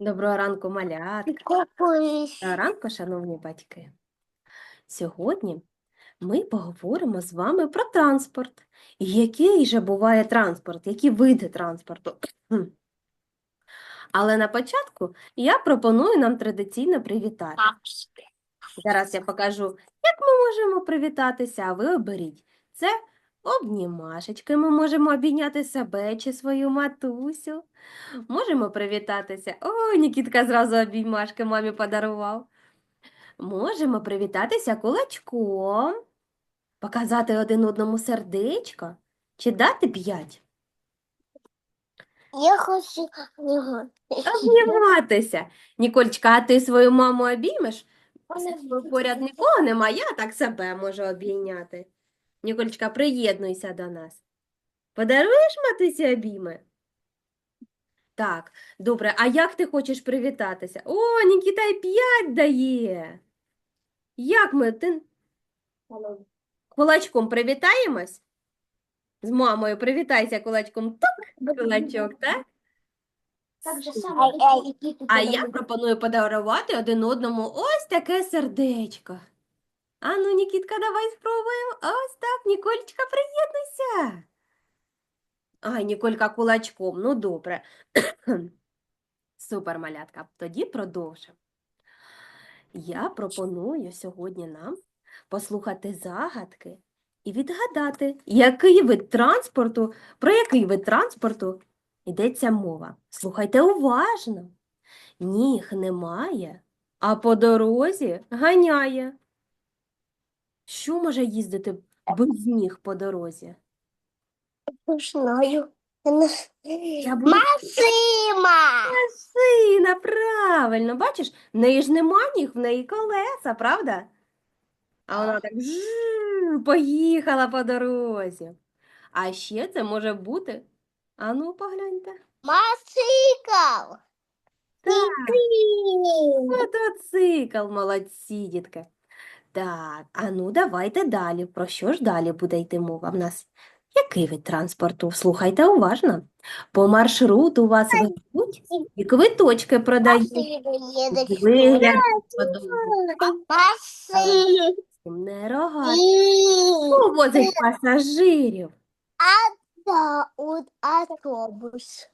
Доброго ранку, малятка. Доброго ранку, шановні батьки. Сьогодні ми поговоримо з вами про транспорт. Який же буває транспорт, які види транспорту. Але на початку я пропоную нам традиційно привітати. Зараз я покажу, як ми можемо привітатися, а ви оберіть. Це обнімашечки, ми можемо обійняти себе чи свою матусю. Можемо привітатися. О, Нікітка зразу обіймашки мамі подарував. Можемо привітатися кулачком, показати один одному сердечко чи дати п'ять. Я хочу. Обніматися. Нікольчка, а ти свою маму обіймеш? Поряд нікого нема, я так себе можу обійняти. Ніколечка, приєднуйся до нас. Подаруєш матусі обійми? Так, добре, а як ти хочеш привітатися? О, Нікіта й п'ять дає. Як ми? Ти кулачком привітаємось? З мамою привітайся кулачком. Тук, кулачок, так? Так же самое. А я пропоную подарувати один одному ось таке сердечко. А ну, Нікітка, давай спробуємо. Ось так, Ніколечка, приєднуйся. Ай, Ніколька кулачком, ну добре. Супер, малятка. Тоді продовжимо. Я пропоную сьогодні нам послухати загадки і відгадати, який вид транспорту, про який вид транспорту йдеться мова. Слухайте уважно. Ніг немає, а по дорозі ганяє. Що може їздити без ніг по дорозі? Не знаю. Я буду Машина! Сина, правильно, бачиш, в неї ж нема ніг, в неї колеса, правда? А вона так жжж, поїхала по дорозі. А ще це може бути. А ну, погляньте. Мотоцикл! Мотоцикл, молодці, дітки. Так, а ну давайте далі. Про що ж далі буде йти мова в нас? Який вид транспорту? Слухайте уважно. По маршруту вас ведуть і квиточки продають. Вигляд не рога. Повозить пасажирів. Вот автобус.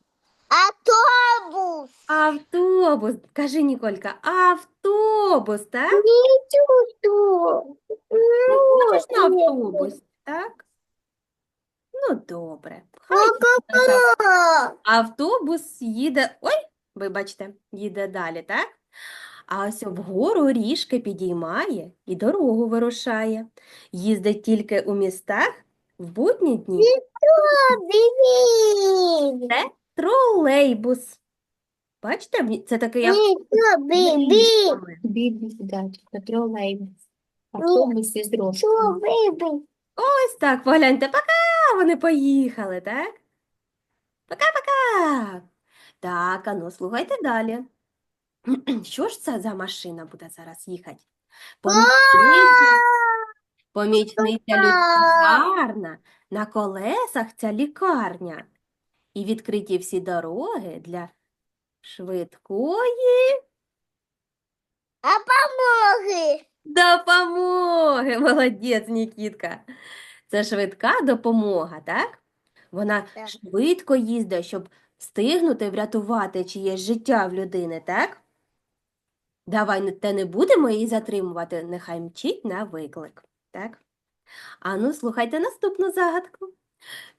Автобус! Автобус. Кажи, Ніколька, автобус, так? Не чувствую. Можна автобус, так? Ну, добре. Хай їде так. Автобус їде. Ой, вибачте, їде далі, так? А ось вгору ріжки підіймає і дорогу вирушає. Їздить тільки у містах в будні дні. Це тролейбус. Бачите, це такий з ріжками. Бібіс, да, тролейбус. Автобус із Что, дорожками. Ось так, погляньте, пока вони поїхали, так? Пока-пока. Так, а ну слухайте далі. Що ж це за машина буде зараз їхати? Помічниця, помічниця лікарня, на колесах ця лікарня. І відкриті всі дороги для швидкої А помоги! Допомоги, молодець, Нікітка. Це швидка допомога, так? Вона Так. швидко їздить, щоб встигнути врятувати чиєсь життя в людини, так? Давай те не будемо її затримувати, нехай мчить на виклик, так? А ну, слухайте наступну загадку.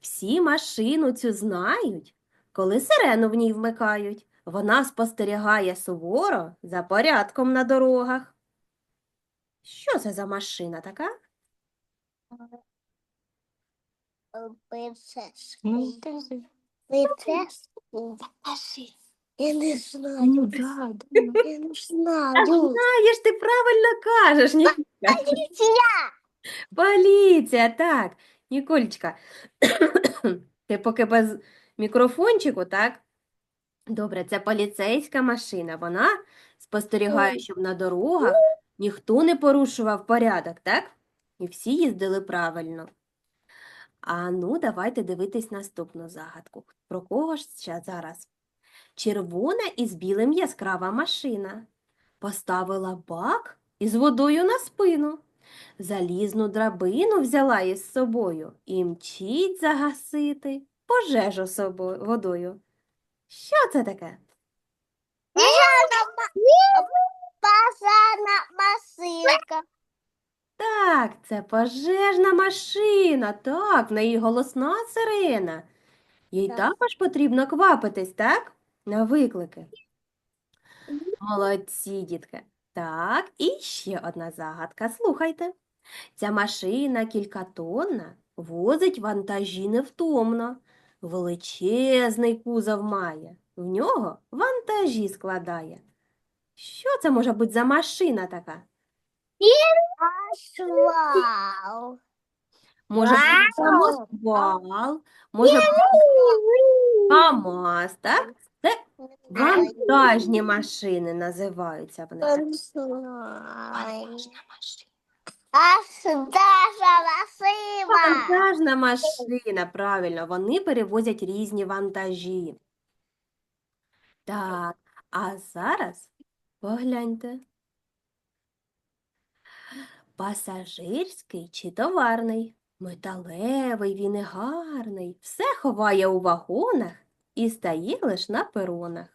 Всі машину цю знають, коли сирену в ній вмикають. Вона спостерігає суворо за порядком на дорогах. Що це за машина така? Ну. Я не ну, да, да. Я не А знаю. знаєш, ти правильно кажеш, Ніколька. Полиция! Поліція, так. Ніколечка, ти поки без мікрофончику, так? Добре, це поліцейська машина. Вона спостерігає, щоб на дорогах ніхто не порушував порядок, так? І всі їздили правильно. А ну, давайте дивитись наступну загадку. Про кого ж ще зараз? червона із білим яскрава машина. Поставила бак із водою на спину. Залізну драбину взяла із собою і мчить загасити пожежу собою водою. Що це таке? Пожарна машинка. Так, це пожежна машина. Так, в неї голосна сирена. Їй Так. також потрібно квапитись, так? На виклики. Молодці, дітки. Так, і ще одна загадка. Слухайте. Ця машина кількатонна, возить вантажі невтомно. Величезний кузов має. В нього вантажі складає. Що це може бути за машина така? Вау. Може бути самосвал, може бути КАМАЗ, так? Це вантажні машини називаються вони. Аж даже машина. Вантажна машина, правильно, вони перевозять різні вантажі. Так, а зараз погляньте. Пасажирський чи товарний, металевий він і гарний, все ховає у вагонах і стає лиш на перонах.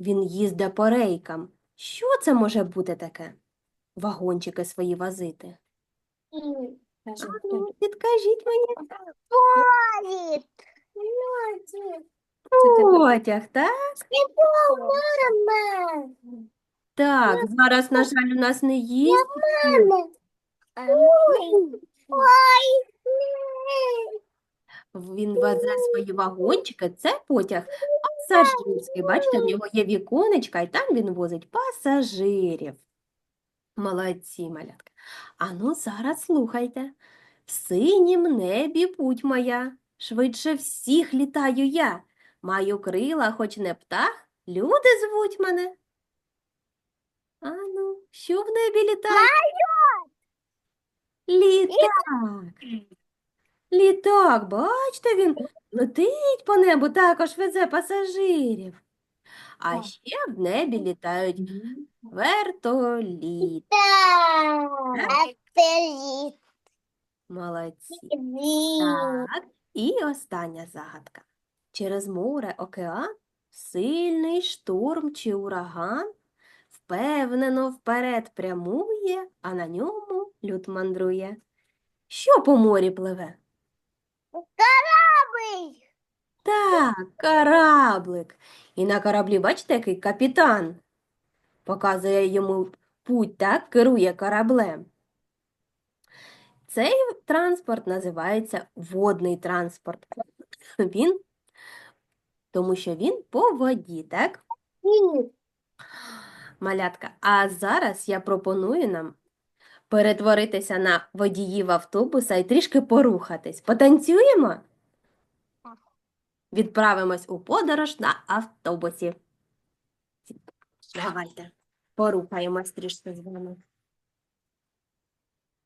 Він їздить по рейкам. Що це може бути таке? Вагончики свої возити. Підкажіть мені. Поезд. Потяг, так? Мама. Так, зараз, на жаль, у нас не є. Мама. Ой. Він везе свої вагончики, це потяг пасажирський. Бачите, в нього є віконечка, і там він возить пасажирів. Молодці, малятка. А ну зараз слухайте. В синім небі путь моя, швидше всіх літаю я. Маю крила, хоч не птах, люди звуть мене. А ну, що в небі літає? Літак. Літак, бачите, він летить по небу, також везе пасажирів. А ще в небі літають вертоліт. Это Молодці. Так, і остання загадка. Через море, океан, сильний шторм чи ураган впевнено вперед прямує, а на ньому люд мандрує. Що по морі пливе? Корабль. Так, кораблик. І на кораблі, бачите, який капітан показує йому путь, так, керує кораблем. Цей транспорт називається водний транспорт. Він, тому що він по воді, так? Малятка. А зараз я пропоную нам перетворитися на водіїв автобуса і трішки порухатись. Потанцюємо? Відправимось у подорож на автобусі. Давайте порухаємось трішки з вами.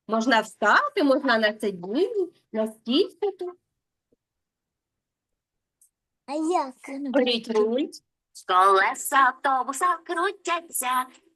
Можна встати, можна на сидінні, на стільчику. А як? Беріть руль. Колеса автобуса крутяться,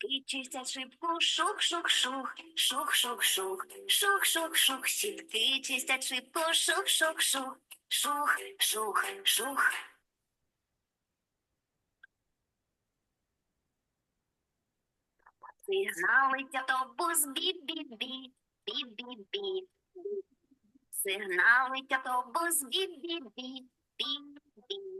Чистять шибку, шух-шух-шух, шух-шух-шух, шух-шух-шух, сітки чистять шибку, шух-шух-шух, шух-шух-шух. Сигналить автобус бі-бі-бі, бі-бі-бі. Сигналить автобус бі-бі-бі, бі-бі.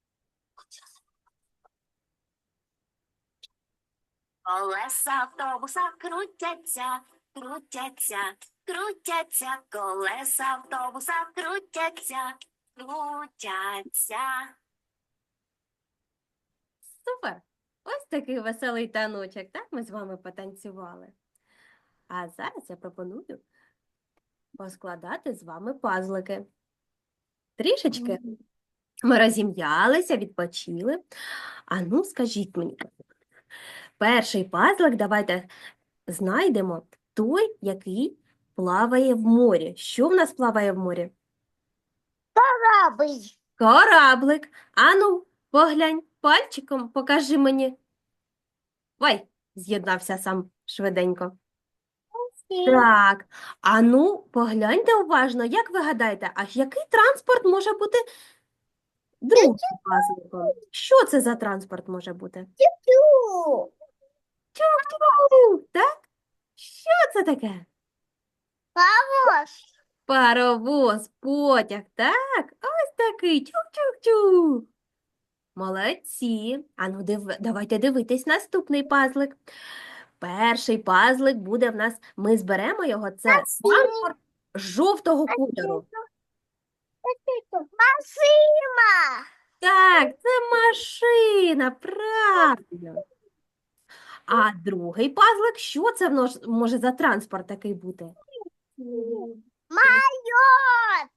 Колеса автобуса крутяться, крутяться, крутяться, колеса автобуса крутяться, крутяться. Супер! Ось такий веселий таночок, так ми з вами потанцювали. А зараз я пропоную поскладати з вами пазлики. Трішечки ми розім'ялися, відпочили. А ну, скажіть мені, перший пазлик давайте знайдемо той, який плаває в морі. Що в нас плаває в морі? Корабль. Кораблик. Ану, поглянь пальчиком, покажи мені. Ой, з'єднався сам швиденько. Так, ану, погляньте уважно, як ви гадаєте, а який транспорт може бути другим пазликом? Що це за транспорт може бути? Тю. Тюк-тюк, так? Що це таке? Паровоз. Паровоз, потяг, так? Ось такий. Тюк-тюк-тюк. Молодці. Ану, див... давайте дивитись наступний пазлик. Перший пазлик буде в нас, ми зберемо його, це транспорт жовтого кольору. Машина. Так, це машина, правильно. А другий пазлик, що це в може за транспорт такий бути? Майот.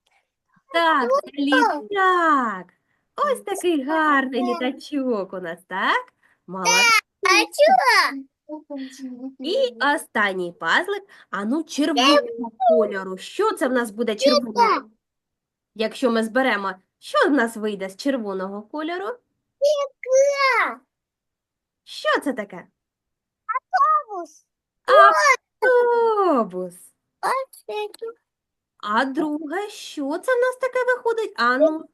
Так, літак. Ось такий гарний літачок у нас, так? Чё? І останній пазлик, а ну червоного кольору. Що це в нас буде червоного? Якщо ми зберемо, що в нас вийде з червоного кольору? Що це таке? Автобус. Автобус. А друге, що це в нас таке виходить? А ну?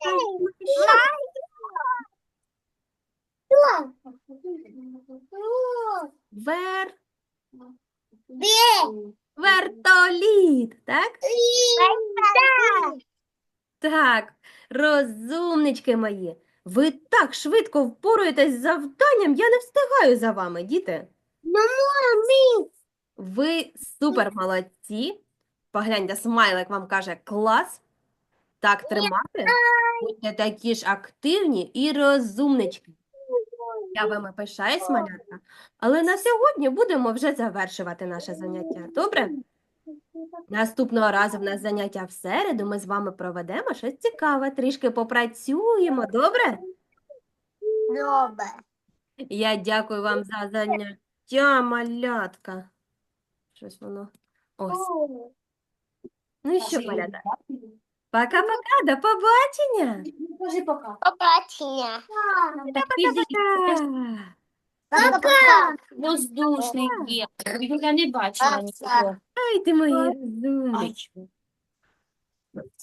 Вер... Вертоліт, так? Так, розумнички мої. Ви так швидко впораєтесь з завданням, я не встигаю за вами, діти. Ви супер молодці. Погляньте, смайлик вам каже клас. Так тримати. Будьте такі ж активні і розумнички. Я вами пишаюсь, малятка. Але на сьогодні будемо вже завершувати наше заняття. Добре? Наступного разу в нас заняття в середу. Ми з вами проведемо щось цікаве, трішки попрацюємо. Добре? Добре. Я дякую вам за заняття, малятка. Щось воно. Ось. Ну і що, малята? Пока-пока, до побачення. Скажи пока. Побачення. Так піди. Пока. Пока. Воздушний є. Я не бачила нікого. Ай, ти мої розумнички.